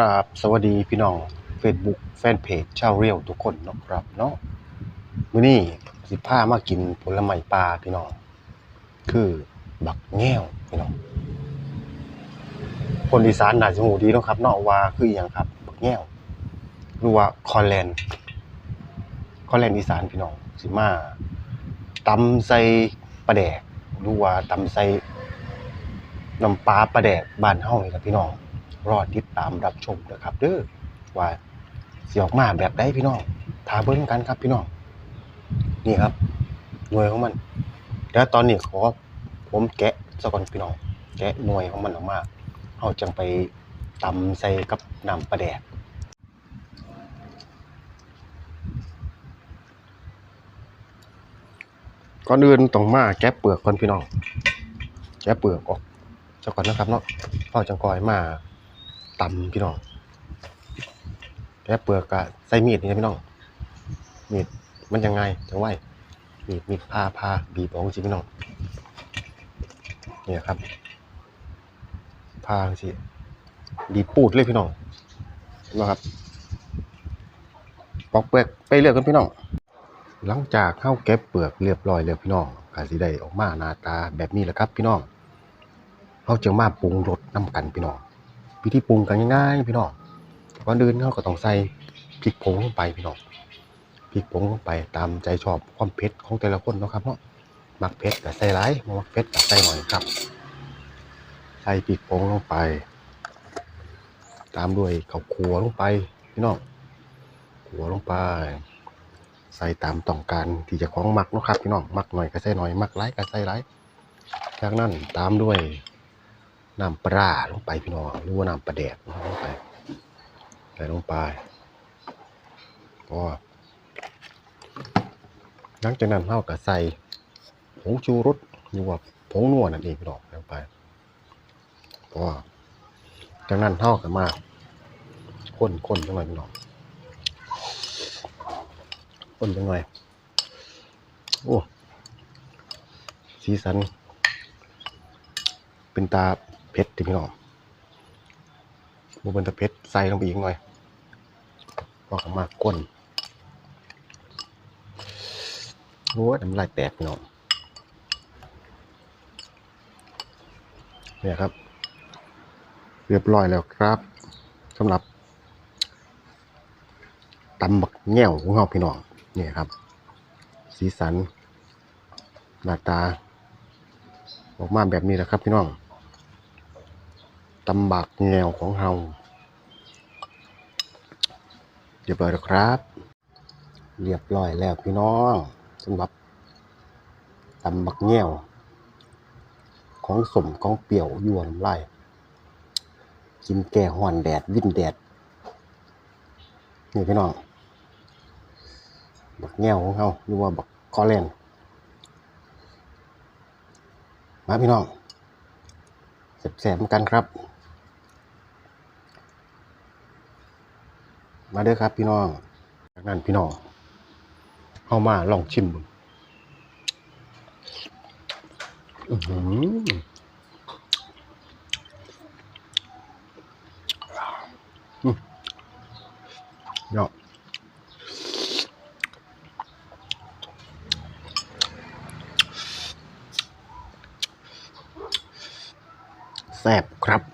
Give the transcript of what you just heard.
ครับสวัสดีพี่น้อง Facebook แฟนเพจชาวเรียวทุกคนนะครับเนาะมื้อนี้สิพามากินผลไม้ป่าพี่น้องคือบักแง้วพี่น้องคนอีสานน่าจะฮู้ดีนะครับเนาะว่าคืออีหยังครับ บักแง้วหรือว่าคอนแลนคอนแลนอีสานพี่น้องสิมาตำใส่ปลาแดกหรือว่าตำใส่น้ำปลาปลาแดกบ้านเฮานี่ล่ะพี่น้อง รอติดตามรับชมนะครับเด้อว่าสิออกมาแบบใดพี่น้องถาเบิ่งกันครับพี่น้อง นี่ครับหน่วยของมัน แล้วตอนนี้ขอผมแกะซะก่อนพี่น้อง แกะหน่วยของมันออกมาเฮาจังไปตำใส่กับน้ำปลาแดกก่อนอื่นต้องมาแกะเปลือกก่อนพี่น้อง แกะเปลือกออกซะก่อนนะครับเนาะพอจังกอยมา ตำพี่น้องแกะเปลือกกะใส่มีดนี่นะพี่น้อง มีดมันยังไงจังไว้มีดมีดพาพาบีบออกสิพี่น้องเนี่ยครับพาสิบีบปูดเลยพี่น้องเห็นไหมครับปอกเปลือกไปเรื่อยกันพี่น้องหลังจากเข้าเก็บเปลือกเรียบร้อยแล้วพี่น้องก็สิได้ออกมาหน้าตาแบบนี้แหละครับ พี่น้องเขาจะมาปรุงรสน้ำกันพี่น้อง วิธีปรุงกันง่ายๆพี่น้องก่อนอื่นเขาก็ต้องใส่พริกผงลงไปพี่น้องพริกผงลงไปตามใจชอบความเผ็ดของแต่ละคนนะครับเนาะมักเผ็ดก็ใส่หลายมักเผ็ดก็ใส่หน่อยครับ ใส่พริกผงลงไป ตามด้วยข้าวคั่วลงไปพี่น้องคั่วลงไป ใส่ตามต้องการที่จะของมักนะครับพี่น้องมักหน่อยก็ใส่หน่อยมักหลายก็ใส่หลายจากนั้นตามด้วย น้ำปลาลงไปพี่น้องหรือว่าน้ำปลาแดกลงไปใส่ลงไปก็หลังจากนั้นเราก็ใส่ผงชูรสหรือว่าผงนัวนั่นเองพี่น้องลงไปก็จากนั้นเราก็มาคนๆจังหน่อยพี่น้องคนจังหน่อยโอ้สีสัน เป็นตา เพชรพี่น้องบ่เป็นตาเพชรใส่ลงไปอีกหน่อยก็เข้ามากก้นโอ้ยน้ำลายแตกพี่น้องเนี่ยครับ เรียบร้อยแล้วครับสำหรับตำบักแง่วของเราพี่น้องเนี่ยครับ สีสันหน้าตาออกมาแบบนี้แหละครับพี่น้อง ตำบักแง่วของเราเรียบร้อยแล้วครับ เรียบร้อยแล้วพี่น้องสำหรับตำบักแง่วของสมของเปรี้ยวยวนไล่กินแก่ห่อนแดดวิ่นแดดนี่พี่น้องบักแง่วของเขาหรือว่าบักคอเลนมาพี่น้องแสบๆเหมือนกันครับ มาเด้อครับ พี่น้องจากนั้นพี่น้องเข้ามาลองชิมบุ้อเนาะแซ่บครับ